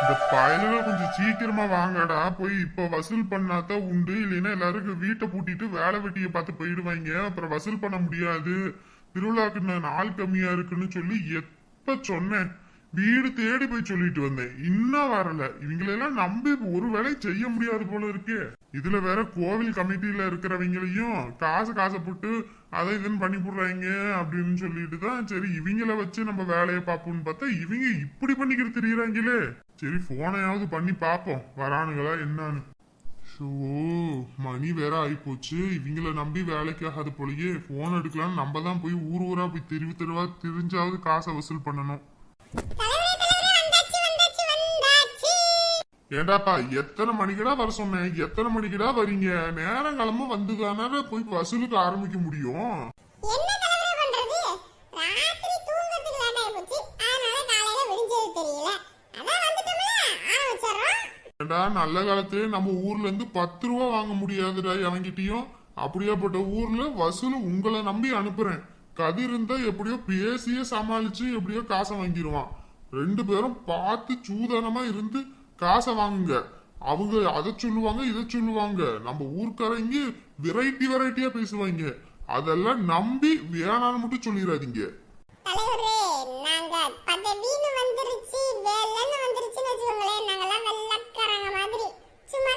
இந்த பயலுல கொஞ்சம் சீக்கிரமா வாங்கடா. போய் இப்ப வசூல் பண்ணாதான் உண்டு. இல்லைன்னா எல்லாருக்கும் வீட்டை பூட்டிட்டு வேலை வெட்டியை பார்த்து போயிடுவாங்க அப்புறம் வசூல் பண்ண முடியாது. திருவிழாக்கு நான் நாள் கம்மியா இருக்குன்னு சொல்லி எப்ப சொன்னேன். வீடு தேடி போய் சொல்லிட்டு வந்தேன். இன்னும் வரல. இவங்களெல்லாம் நம்பி ஒரு வேலை செய்ய முடியாது போல இருக்கே. இதுல வேற கோவில் கமிட்டியில இருக்கிறவங்களையும் காசு காசை போட்டு அதை இதுன்னு பண்ணி போடுறாங்க அப்படின்னு சொல்லிட்டு தான் சரி இவங்கள வச்சு நம்ம வேலையை பார்ப்போம்னு பார்த்தா இவங்க இப்படி பண்ணிக்கிட்டு தெரியுறாங்களே. சரி போனையாவது பண்ணி பார்ப்போம். வரானுங்களா என்னன்னு. ஷோ மணி வேற ஆயிப்போச்சு. இவங்கள நம்பி வேலைக்காகாத போலயே. போன் எடுக்கலாம்னு நம்ம தான் போய் ஊர் ஊரா போய் தெருவு தெருவா தெரிஞ்சாவது காசை வசூல் பண்ணணும். ஏண்டாப்பா எத்தனை மணிக்கடா வர சொன்னேன்? எத்தனை மணிக்கடா வரீங்க? நேரம் கிளம்ப வந்துதானே போய் வசூலுக்கு ஆரம்பிக்க முடியும்? ஏண்டா நல்ல காலத்து நம்ம ஊர்ல இருந்து பத்து ரூபா வாங்க முடியாதுடா அவங்கிட்டயும் அப்படியாப்பட்ட ஊர்ல வசூல் உங்களை நம்பி அனுப்புறேன். கதிர் இருந்தா எப்படியோ பேசியே சமாளிச்சு எப்படியோ காசை வாங்கிடுவான் ரெண்டு பேரும் பார்த்து சூதானமா இருந்து காசை வாங்குங்க. அவங்க அதை சொல்லுவாங்க இதை சொல்லுவாங்க. நம்ம ஊர்க்காரங்க வெரைட்டி வெரைட்டியா பேசுவாங்க. அதெல்லாம் நம்பி வேணான்னு மட்டும் சொல்லிடாதீங்க தலைவரே நாங்க பதவின்னு வந்துருச்சு வேலைன்னு வந்துருச்சுன்னு வச்சுக்கோங்களேன். நாங்கெல்லாம் வெள்ளக்காரங்க மாதிரி. சும்மா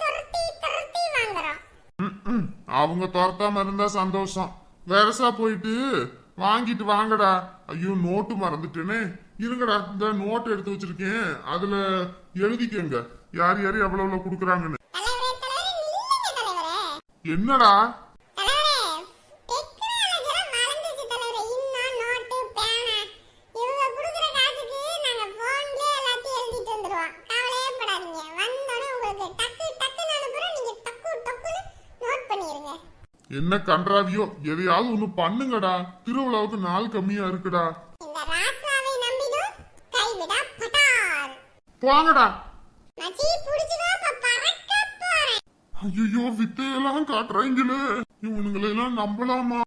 துரத்தி துரத்தி வாங்குறோம். அவங்க துரத்தாம இருந்தா சந்தோஷம். வெரசா போயிட்டு வாங்கிட்டு வாங்கடா. ஐயோ நோட்டு மறந்துட்டேனே. இருங்கடா இந்த நோட் எடுத்து வச்சிருக்கேன். அதுல எழுதிக்கங்க. யார் யார் எவ்வளவு எவ்வளவு கொடுக்குறாங்கன்னு என்னடா தலைவரே டெக்னாலஜிலாம் மறந்துச்சு தலைவரே இன்னும் நோட்டு பேனா இவங்க கொடுக்குற காசுக்கு நாங்க போன்லயே எல்லாத்தையும் எழுதிட்டு வந்துருவோம் கவலையே படாதீங்க வந்தோடனே உங்களுக்கு டக்கு டக்குன்னு அனுப்புறோம் நீங்க டக்கு டக்குன்னு நோட் பண்ணிருங்க என்ன கன்றாவியோ? எதையாவது ஒண்ணு பண்ணுங்கடா. திருவிழாவுக்கு நாள் கம்மியா இருக்குடா. இந்த ராசாவை நம்பிடும் கைவிடா பட்டார் போங்கடா. மச்சி புடிச்சுதோ இப்ப பறக்க போறேன். ஐயோ வித்தையெல்லாம் காட்டுறாங்களே. இவனுங்களெல்லாம் நம்பலாமா?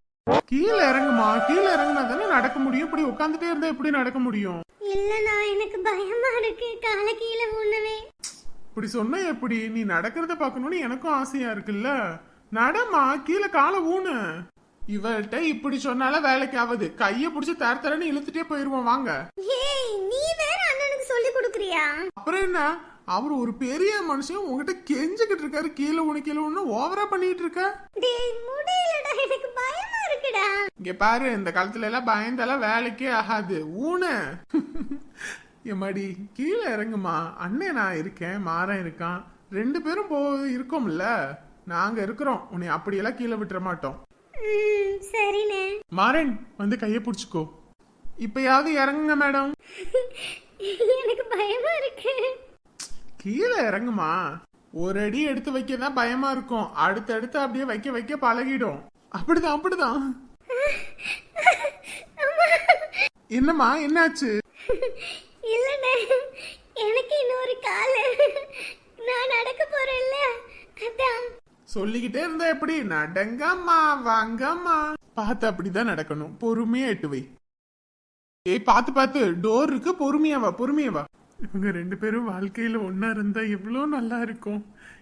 கீழே இறங்குமா? கீழே இறங்குனா தானே நடக்க முடியும். இப்படி உட்காந்துட்டே இருந்தா எப்படி நடக்க முடியும்? இல்லண்ணா எனக்கு பயமா இருக்கு. காலை கீழே ஊனவே. இப்படி சொன்ன எப்படி? நீ நடக்கிறத பார்க்கணும்னு எனக்கும் ஆசையா இருக்குல்ல. நடமா? கீழே காலை ஊனு. இவள்கிட்ட இப்படி சொன்னால வேலைக்கு ஆகுது கைய பிடிச்சி தர தரன்னு இழுத்துட்டே போயிருவோம் வாங்க. நீ வேற அண்ணனுக்கு சொல்லி கொடுக்குறியா? அப்புறம் என்ன? அவர் ஒரு பெரிய மனுஷன் உங்ககிட்ட கெஞ்சிக்கிட்டு இருக்காரு. கீழே ஊனு கீழே ஊனு ஓவரா பண்ணிட்டு இருக்க. டேய் முடியலடா. எனக்கு பயமா இருக்குடா. இங்க பாரு இந்த காலத்துல எல்லாம் பயந்தாலாம் வேலைக்கே ஆகாது. ஊனு. எம்மாடி கீழே இறங்குமா? அண்ணே நான் இருக்கேன் மாறன் இருக்கான். ரெண்டு பேரும் போ இருக்கோம்ல. நாங்க இருக்கிறோம். உன்னை அப்படியெல்லாம் கீழே விட்டுற மாட்டோம். சரிண்ணே. மாறன் வந்து கையை பிடிச்சுக்கோ. இப்பயாவது இறங்குங்க மேடம். எனக்கு பயமா இருக்கு. கீழே இறங்குமா? ஒரு அடி எடுத்து வைக்க தான் பயமா இருக்கும். அடுத்தடுத்து அப்படியே வைக்க வைக்க பழகிடும். அப்படிதான் அப்படிதான். என்னம்மா என்னாச்சு? இல்லண்ணே எனக்கு இன்னொரு கால். நான் நடக்க போறேன்ல. அதான். சொல்லிக்கிட்டே இருந்தா எப்படி? நடங்கம்மா வாங்கம்மா. பார்த்து அப்படிதான் நடக்கணும். பொறுமையா எட்டு வை. ஏய் பார்த்து பார்த்து. டோர் இருக்கு. பொறுமையா வா பொறுமையா வா. இவங்க ரெண்டு பேரும் வாழ்க்கையில ஒன்னா இருந்தா எவ்வளோ நல்லா இருக்கும்.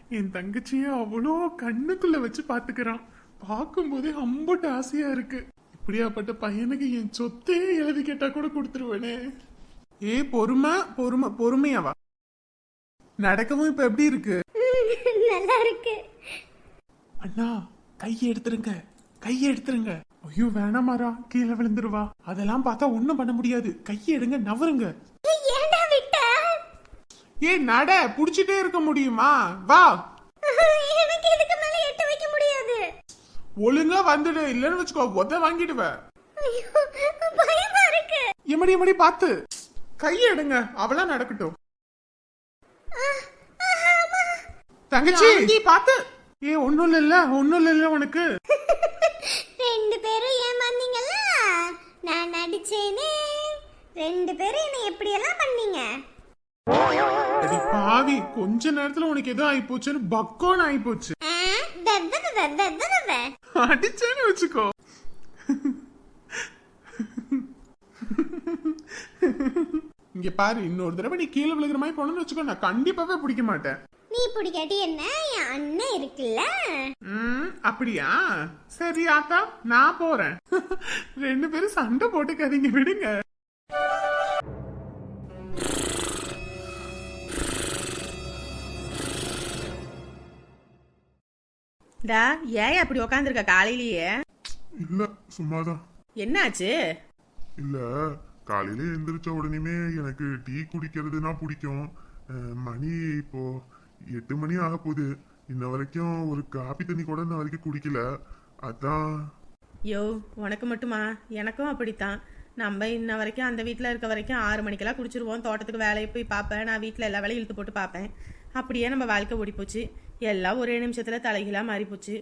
என் தங்கச்சிய அவ்வளோ கண்ணுக்குள்ள வச்சு பாத்துக்கிறான் பார்க்கும்போதே அம்புட்டு ஆசையா இருக்கு. இப்படியாப்பட்ட பையனுக்கு என் சொத்தே எழுதி கேட்டா கூட கொடுத்துருவேனே. ஏய் பொறுமை பொறுமை பொறுமையாவா நடக்கவும் இப்ப எப்படி இருக்கு? நல்லா இருக்கு. அண்ணா கையை எடுத்துருங்க. கையை எடுத்துருங்க. ஐயோ வேணாமாரா கீழே விழுந்துருவா. அதெல்லாம் பார்த்தா ஒண்ணும் பண்ண முடியாது. கையை எடுங்க நவருங்க. ஏய் நட புடிச்சிட்டே இருக்க முடியுமா? வா. எனக்கு இதுக்கு மேல எட்டு வைக்க முடியாது? ஒழுங்கா வந்துடு. இல்லன்னு வச்சுக்கோ ஒத்த வாங்கிடுவ. ஐயோ பயமா இருக்கு. எமடி எமடி பார்த்து. கையை எடுங்க அவளா நடக்கட்டும். தங்கச்சி பார்த்து. ஏ ஒண்ணும் இல்ல ஒண்ணும் இல்ல உனக்கு. ரெண்டு பேரும் ஏமாந்தீங்கல்ல நான் நடிச்சேனே. ரெண்டு பேரும் என்னை எப்படியெல்லாம் பண்ணீங்க? அடி பாவி கொஞ்ச நேரத்துல உனக்கு எதோ ஆயிப்போச்சுன்னு பக்கோன்னு ஆயிப்போச்சு. ஆ, தத்த தத்த தத்த தத்த. அடிச்சேன்னு வச்சுக்கோ. இங்க இங்க பாரு இன்னொரு தடவை நீ கீழே விழுகிற மாதிரி போனோம்னு வச்சுக்கோ நான் கண்டிப்பாவே பிடிக்க மாட்டேன். நீ பிடிக்காட்டி என்ன? என் அண்ணன் இருக்குல்ல? ம் அப்படியா? சரி ஆத்தா நான் போறேன். ரெண்டு பேரும் சண்டை போட்டுக்காதீங்க விடுங்க. டா ஏன் அப்படி உக்காந்துருக்க காலையிலேயே? இல்ல சும்மாதான். என்னாச்சு? இல்ல காலையில எந்திரிச்ச உடனேமே எனக்கு டீ குடிக்கிறதுனா பிடிக்கும். அஹ், மணி இப்போ எட்டு மணி ஆக போகுது இன்ன வரைக்கும் ஒரு காபி தண்ணி கூட இன்ன வரைக்கும் குடிக்கல. அதான். யோ உனக்கு மட்டுமா? எனக்கும் அப்படித்தான். நம்ம இன்ன வரைக்கும் அந்த வீட்டில் இருக்க வரைக்கும் ஆறு மணிக்கெல்லாம் குடிச்சிருவோம். தோட்டத்துக்கு வேலையை போய் பார்ப்பேன் நான் வீட்டில் எல்லா வேலையும் இழுத்து போட்டு பார்ப்பேன் அப்படியே நம்ம வாழ்க்கை ஓடிப்போச்சு. எல்லாம் ஒரே நிமிஷத்தில் தலைகளாக மாறிப்போச்சு.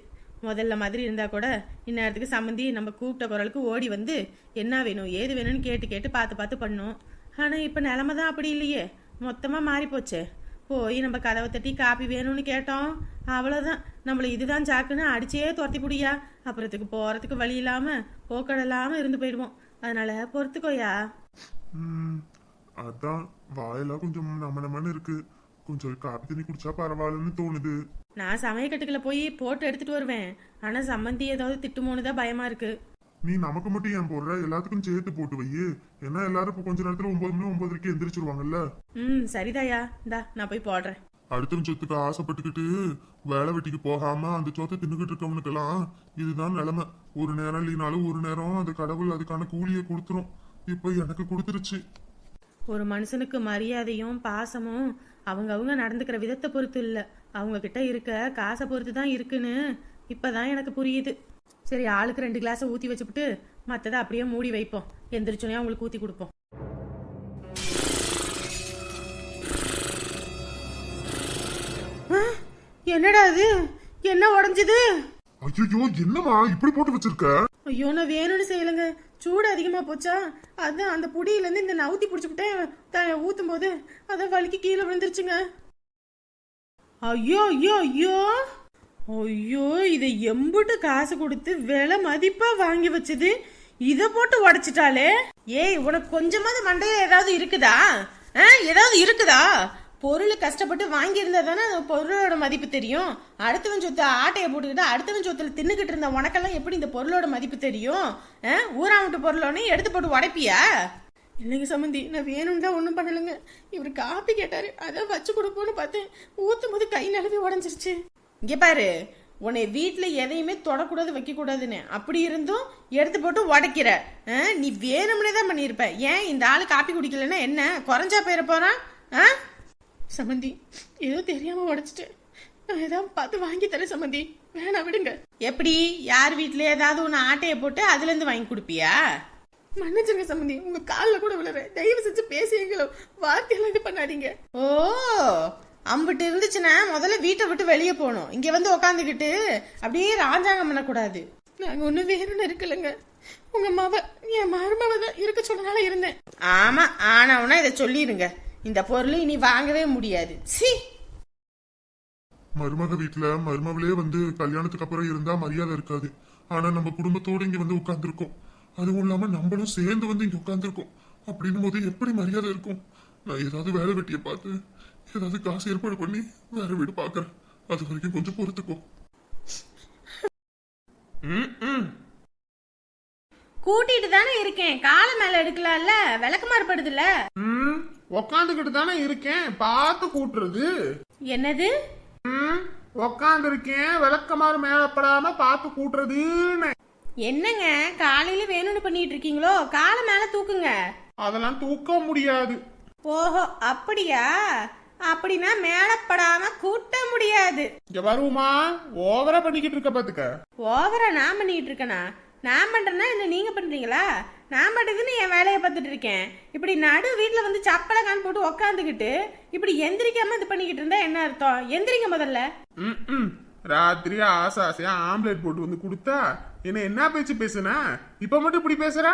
முதல்ல மாதிரி இருந்தால் கூட இந்நேரத்துக்கு சம்மந்தி நம்ம கூப்பிட்ட குரலுக்கு ஓடி வந்து என்ன வேணும் ஏது வேணும்னு கேட்டு கேட்டு பார்த்து பார்த்து பண்ணோம். ஆனால் இப்போ நிலமை தான் அப்படி இல்லையே. மொத்தமாக மாறிப்போச்சே. போய் நம்ம கதவை தட்டி காப்பி வேணும்னு கேட்டோம். அவ்வளோதான் நம்மளை இதுதான் சாக்குன்னு அடிச்சே துரத்தி புடியா. அப்புறத்துக்கு போகிறதுக்கு வழி இல்லாமல் போக்கட இல்லாமல் இருந்து போயிடுவோம். அதனால பொறுத்துக்கோயா அதான் வாயெல்லாம் கொஞ்சம் நம்ம நம்மன்னு இருக்கு. கொஞ்சம் காபி தண்ணி குடிச்சா பரவாயில்லன்னு தோணுது. நான் சமயக்கட்டுக்குள்ள போய் போட்டு எடுத்துட்டு வருவேன். ஆனால் சம்மந்தி ஏதாவது திட்டுமோன்னு தான் பயமாக இருக்கு. நீ நமக்கு மட்டும் ஏன் போடுற? எல்லாத்துக்கும் சேர்த்து போட்டு வை ஏன்னா எல்லாரும் இப்போ கொஞ்ச நேரத்துல ஒன்பது மணி ஒன்பதரைக்கு எந்திரிச்சிருவாங்கல்ல? ம் சரிதாயா. இந்தா நான் போய் போடுறேன். அடுத்த சொத்துக்கு ஆசைப்பட்டுக்கிட்டு வேலை வெட்டிக்கு போகாம அந்த சொத்தை தின்னுக்கிட்டு இருக்கவனுக்கெல்லாம் இதுதான் நிலைமை. ஒரு நேரம் இல்லைனாலும் ஒரு நேரம் அந்த கடவுள் அதுக்கான கூலியை கொடுத்துரும். இப்போ எனக்கு கொடுத்துருச்சு. ஒரு மனுஷனுக்கு மரியாதையும் பாசமும் அவங்க அவங்க நடந்துக்கிற விதத்தை பொறுத்து இல்லை. அவங்க கிட்ட இருக்க காசை பொறுத்து தான் இருக்குன்னு இப்பதான் எனக்கு புரியுது. சரி ஆளுக்கு ரெண்டு கிளாஸை ஊற்றி வச்சுப்புட்டு மற்றதை அப்படியே மூடி வைப்போம். எந்திரிச்சோன்னே அவங்களுக்கு ஊற்றி கொடுப்போம். என்னடா இது? என்ன உடஞ்சுது? ஐயோ என்னம்மா இப்படி போட்டு வச்சிருக்க? ஐயோ நான் வேணும்னு செய்யலைங்க. சூடு அதிகமா போச்சா? அதான் அந்த புடியிலேருந்து இந்த நவுத்தி பிடிச்சிக்கிட்டேன் ஊத்தும் போது அதான் வலிக்கு கீழே விழுந்துருச்சுங்க. ஐயோ ஐயோ ஐயோ! ஐயோ இதை எம்புட்டு காசு கொடுத்து விலை மதிப்பா வாங்கி வச்சது? இத போட்டு உடைச்சிட்டாலே ஏய் உனக்கு கொஞ்சமாவது மண்டையில ஏதாவது இருக்குதா? ஆ, ஏதாவது இருக்குதா? பொருள் கஷ்டப்பட்டு வாங்கியிருந்தா தானே அந்த பொருளோட மதிப்பு தெரியும். அடுத்தவன் சொத்து ஆட்டையை போட்டுக்கிட்டு அடுத்தவன் சொத்துல தின்னுக்கிட்டு இருந்த உனக்கெல்லாம் எப்படி இந்த பொருளோட மதிப்பு தெரியும்? ஆ, ஊரா விட்டு எடுத்து போட்டு உடைப்பியா? இல்லைங்க சம்மந்தி நான் வேணும்னு தான் ஒன்றும் பண்ணலைங்க. இவர் காப்பி கேட்டாரு அதான் வச்சு கொடுப்போன்னு பார்த்தேன். ஊத்தும் போது கை நழுவி உடஞ்சிருச்சு. இங்கே பாரு உன்னை வீட்டில் எதையுமே தொடக்கூடாது வைக்கக்கூடாதுன்னு. அப்படி இருந்தும் எடுத்து போட்டு உடைக்கிற. ஆ, நீ வேணும்னே தான் பண்ணியிருப்ப. ஏன் இந்த ஆள் காப்பி குடிக்கலன்னா என்ன? குறைஞ்சா போயிட போகிறான் ஆ? சமந்தி ஏதோ தெரியாமல் உடைச்சிட்டு. நான் ஏதாவது பார்த்து வாங்கி தரேன் சமந்தி. வேணாம் விடுங்க. எப்படி? யார் வீட்டில் ஏதாவது ஒன்று ஆட்டையை போட்டு அதுலேருந்து வாங்கி கொடுப்பியா? மன்னிச்சிருங்க சமந்தி. உங்க காலில் கூட விழுறேன். தயவு செஞ்சு பேசியங்களோ வார்த்தையெல்லாம் இது பண்ணாதீங்க. ஓ அம்பிட்டு இருந்துச்சுன்னா முதல்ல வீட்டை விட்டு வெளியே போகணும். இங்க வந்து உக்காந்துக்கிட்டு அப்படியே ராஜாங்கம் பண்ணக்கூடாது. நாங்க ஒன்றும் வேணும்னு இருக்கலைங்க. உங்க மவ என் மருமவ தான் இருக்க சொன்னனால இருந்தேன். ஆமா ஆனவனா இதை சொல்லிருங்க இந்த பொருள் இனி வாங்கவே முடியாது. சி! மருமக வீட்டுல மருமகளே வந்து கல்யாணத்துக்கு அப்புறம் இருந்தா மரியாதை இருக்காது. ஆனா நம்ம குடும்பத்தோட இங்க வந்து உட்கார்ந்துருக்கோம் அதுவும் இல்லாம நம்மளும் சேர்ந்து வந்து இங்க உட்கார்ந்துருக்கோம் அப்படின்னும் போது எப்படி மரியாதை இருக்கும்? நான் ஏதாவது வேலை வெட்டியை பார்த்து ஏதாவது காசு ஏற்பாடு பண்ணி வேற வீடு பாக்குறேன். அது வரைக்கும் கொஞ்சம் பொறுத்துக்கோ. ம் ம் கூட்டிட்டு தானே இருக்கேன். காலை மேல எடுக்கலாம்ல? விளக்கு மாறுபடுதுல்ல? ம் உக்காந்துக்கிட்டு தானே இருக்கேன். பார்த்து கூட்டுறது. என்னது? ம் உக்காந்துருக்கேன். விளக்கமாறு மேலப்படாம பார்த்து கூட்டுறதுன்னு. என்னங்க? காலையில வேணும்னு பண்ணிட்டு இருக்கீங்களோ? காலை மேல தூக்குங்க. அதெல்லாம் தூக்க முடியாது. ஓஹோ அப்படியா? அப்படின்னா மேலப்படாம கூட்ட முடியாது. இங்க வருவோமா? ஓவரா பண்ணிக்கிட்டு இருக்க பாத்துக்க. ஓவரா நான் பண்ணிட்டு இருக்கேனா? நான் பண்றேன்னா என்ன நீங்க பண்றீங்களா? நான் பண்றதுன்னு என் வேலையை பார்த்துட்டு இருக்கேன். இப்படி நடு வீட்டுல வந்து சப்பலை கான் போட்டு உக்காந்துக்கிட்டு இப்படி எந்திரிக்காம இது பண்ணிக்கிட்டு இருந்தா என்ன அர்த்தம்? எந்திரிங்க முதல்ல. ராத்திரி ஆசை ஆசையா ஆம்லேட் போட்டு வந்து கொடுத்தா என்ன என்ன பேச்சு பேசுன? இப்ப மட்டும் இப்படி பேசுற?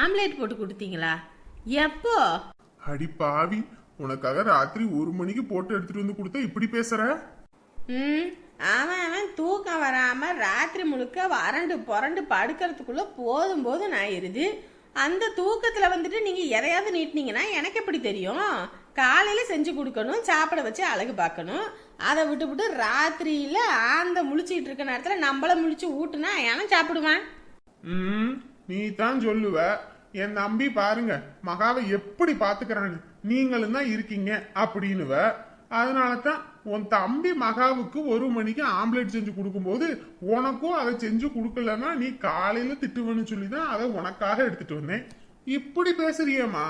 ஆம்லேட் போட்டு கொடுத்தீங்களா? எப்போ? அடி பாவி. உனக்காக ராத்திரி ஒரு மணிக்கு போட்டு எடுத்துட்டு வந்து கொடுத்தா இப்படி பேசுற? ம் அவன் அவன் தூக்கம் வராம ராத்திரி முழுக்க வறண்டு புரண்டு படுக்கிறதுக்குள்ள போதும் போதும் ஆயிருது அந்த தூக்கத்துல வந்துட்டு நீங்க எதையாவது நீட்டினீங்கன்னா எனக்கு எப்படி தெரியும்? காலையில செஞ்சு கொடுக்கணும் சாப்பிட வச்சு அழகு பார்க்கணும். அதை விட்டு விட்டு ராத்திரியில ஆந்த முழிச்சிட்டு இருக்க நேரத்துல நம்மள முழிச்சு ஊட்டுனா ஏன் சாப்பிடுவேன்? ம் நீ தான் சொல்லுவ. என் தம்பி பாருங்க மகாவை எப்படி பாத்துக்கிறான்னு. நீங்களும் தான் இருக்கீங்க அப்படின்னுவ. அதனால தான் உன் தம்பி மகாவுக்கு ஒரு மணிக்கு ஆம்லெட் செஞ்சு கொடுக்கும்போது உனக்கும் அதை செஞ்சு கொடுக்கலன்னா நீ காலையில திட்டுவேன்னு சொல்லி தான் அதை உனக்காக எடுத்துட்டு வந்தேன். இப்படி பேசுறியேம்மா.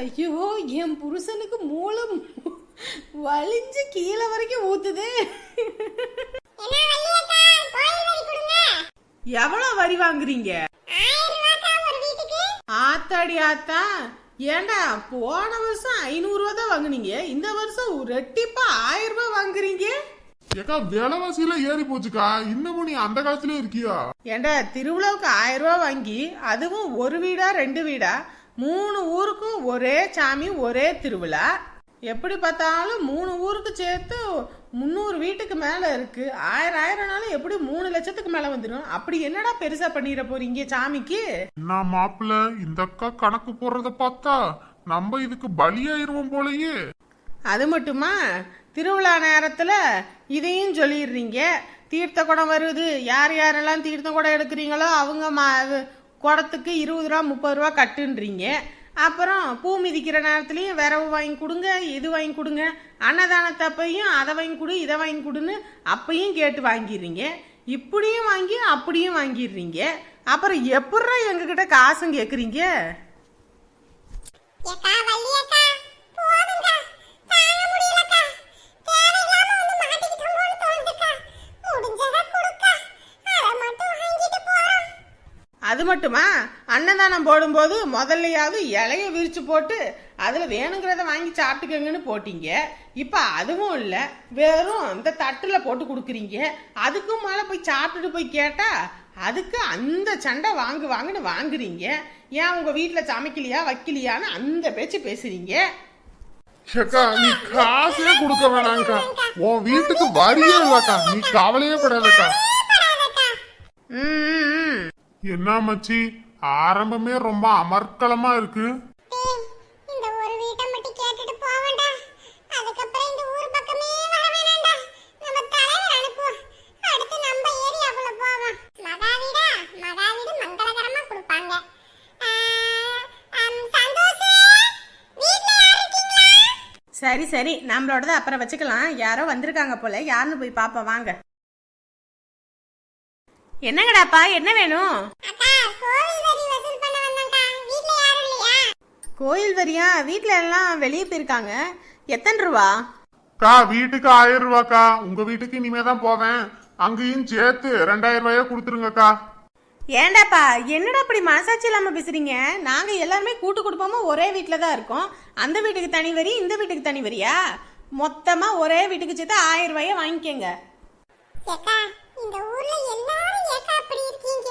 ஐயோ என் புருஷனுக்கு மூலம் வலிஞ்சு கீழே வரைக்கும் ஊத்துது. எவ்வளவு வரி வாங்குறீங்க? ஆத்தாடி ஆத்தா. ஏண்டா போன வருஷம் ஐநூறு ரூபா தான் வாங்குனீங்க. இந்த வருஷம் ரெட்டிப்பா ஆயிரம் ரூபாய் வாங்குறீங்க? ஏக்கா விலைவாசியில ஏறி போச்சுக்கா. இன்னமும் நீ அந்த காலத்திலே இருக்கியா? ஏண்டா திருவிழாவுக்கு ஆயிரம் ரூபாய் வாங்கி அதுவும் ஒரு வீடா ரெண்டு வீடா? மூணு ஊருக்கும் ஒரே சாமி ஒரே திருவிழா? எப்படி பார்த்தாலும் மூணு ஊருக்கு சேர்த்து முந்நூறு வீட்டுக்கு மேல இருக்கு. ஆயிரம் ஆயிரம்னாலும் எப்படி மூணு லட்சத்துக்கு மேல வந்துடும் அப்படி என்னடா பெருசா பண்ணிட போறீங்க சாமிக்கு? நான் மாப்பிள்ள இந்த அக்கா கணக்கு போடுறத பார்த்தா நம்ம இதுக்கு பலியாயிருவோம் போலயே. அது மட்டுமா? திருவிழா நேரத்துல இதையும் சொல்லிடுறீங்க. தீர்த்த குடம் வருது. யார் யாரெல்லாம் தீர்த்த குடம் எடுக்கிறீங்களோ அவங்க ம- குடத்துக்கு இருபது ரூபா முப்பது ரூபா கட்டுன்றீங்க. அப்புறம் பூ மிதிக்கிற நேரத்துலையும் விரவு வாங்கி கொடுங்க இது வாங்கி கொடுங்க. அன்னதானத்தப்பையும் அதை வாங்கி கொடு இதை வாங்கி கொடுன்னு அப்பையும் கேட்டு வாங்கிடுறீங்க. இப்படியும் வாங்கி அப்படியும் வாங்கிடுறீங்க. அப்புறம் எப்பட்றா எங்ககிட்ட காசும் கேட்குறீங்க ஏக்கா வள்ளியக்கா போதுங்க தாங்க முடியலக்கா தேவையில்லாம வந்து மாட்டிக்கிட்டோமோன்னு தோணுதுக்கா முடிஞ்சதை கொடுக்கா அதை மட்டும் வாங்கிட்டு போறோம் அது மட்டுமா? அன்னதானம் போடும்போது முதல்லையாவது இலைய விரிச்சு போட்டு அதுல வேணுங்கிறத வாங்கி சாப்பிட்டுக்கங்கன்னு போட்டீங்க. இப்ப அதுவும் இல்ல. வெறும் இந்த தட்டுல போட்டு கொடுக்குறீங்க. அதுக்கும் மேல போய் சாப்பிட்டுட்டு போய் கேட்டா அதுக்கு அந்த சண்டை வாங்கு வாங்குன்னு வாங்குறீங்க. ஏன் உங்க வீட்டுல சமைக்கலையா வைக்கலையான்னு அந்த பேச்சு பேசுறீங்க. ஏக்கா நீ காசே கொடுக்க வேணாம்க்கா உன் வீட்டுக்கு வரியே இல்லக்கா. நீ கவலையே படாதக்கா. ம். என்ன மச்சி ஆரம்பமே ரொம்ப அமர்க்களமா இருக்கு. இந்த ஒரு வீட்டை மட்டும் கேட்டுட்டு போவேண்டா அதுக்கப்புறம் இந்த ஊர் பக்கமே வர வேணாம்டா நம்ம தலைவர் அனுப்புவோம். அடுத்து நம்ம ஏரியாக்குள்ள போவோம். மங்களகரமா கொடுப்பாங்க. அம், சந்தோஷ் வீட்ல யார் இருக்கீங்களா? சரி சரி. நம்மளோடத அப்புறம் வச்சுக்கலாம். யாரோ வந்திருக்காங்க போல. யாருன்னு போய் பாப்போம். வாங்க. என்னங்கடாப்பா? என்ன வேணும்? அக்கா கோவில் வரி வசூல் பண்ண வந்தேன்க்கா வீட்ல யாரும் இல்லையா? கோயில் வரியா? வீட்ல எல்லாம் வெளியே போயிருக்காங்க. எத்தனை ரூபா? கா வீட்டுக்கு ஆயிரம் ரூபாக்கா. உங்க வீட்டுக்கு இனிமே தான் போவேன். அங்கேயும் சேர்த்து ரெண்டாயிரம் ரூபாயா கொடுத்துருங்கக்கா. ஏண்டாப்பா என்னடா அப்படி மனசாட்சி இல்லாம பேசுறீங்க? நாங்க எல்லாருமே கூட்டு குடும்பமா ஒரே வீட்ல தான் இருக்கோம். அந்த வீட்டுக்கு தனி வரி இந்த வீட்டுக்கு தனி வரியா? மொத்தமா ஒரே வீட்டுக்கு சேர்த்து ஆயிரம் ரூபாய வாங்கிக்கோங்க. இந்த ஊர்ல எல்லாரும் ஏக்கா அப்படி இருக்கீங்க?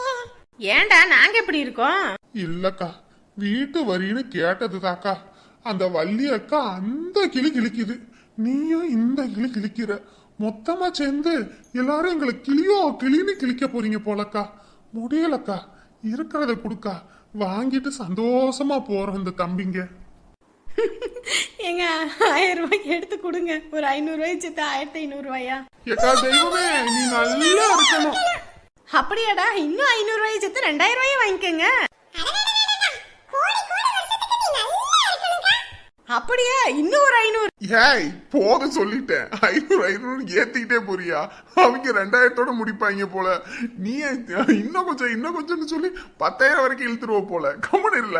ஏன்டா நாங்க எப்படி இருக்கோம்? இல்லக்கா வீட்டு வரின்னு கேட்டது தாக்கா அந்த வள்ளி அக்கா அந்த கிளி கிழிக்குது நீயும் இந்த கிளி கிழிக்கிற மொத்தமா சேர்ந்து எல்லாரும் எங்களை கிளியோ கிளின்னு கிழிக்க போறீங்க போலக்கா. முடியலக்கா இருக்கிறத கொடுக்கா. வாங்கிட்டு சந்தோஷமா போறோம் இந்த தம்பிங்க. ஏங்க ஆயிரம் ரூபாய்க்கு எடுத்து கொடுங்க. ஒரு ஐநூறு ரூபாய் சேர்த்து ஆயிரத்தி ஐநூறு ரூபாயா? ஏக்கா தெய்வமே நீ நல்லா இருக்கணும். அப்படியாடா இன்னும் ஐநூறு ரூபாய் சேர்த்து ரெண்டாயிரம் ரூபாய் வாங்கிக்கோங்க. அப்படியா இன்னும் ஒரு ஐநூறு? ஏய் போத சொல்லிட்டேன். ஐநூறு ஐநூறு ஏத்திக்கிட்டே போறியா? அவங்க ரெண்டாயிரத்தோட முடிப்பாங்க போல. நீ இன்னும் கொஞ்சம் இன்னும் கொஞ்சம்னு சொல்லி பத்தாயிரம் வரைக்கும் இழுத்துருவ போல. கம்மன் இல்ல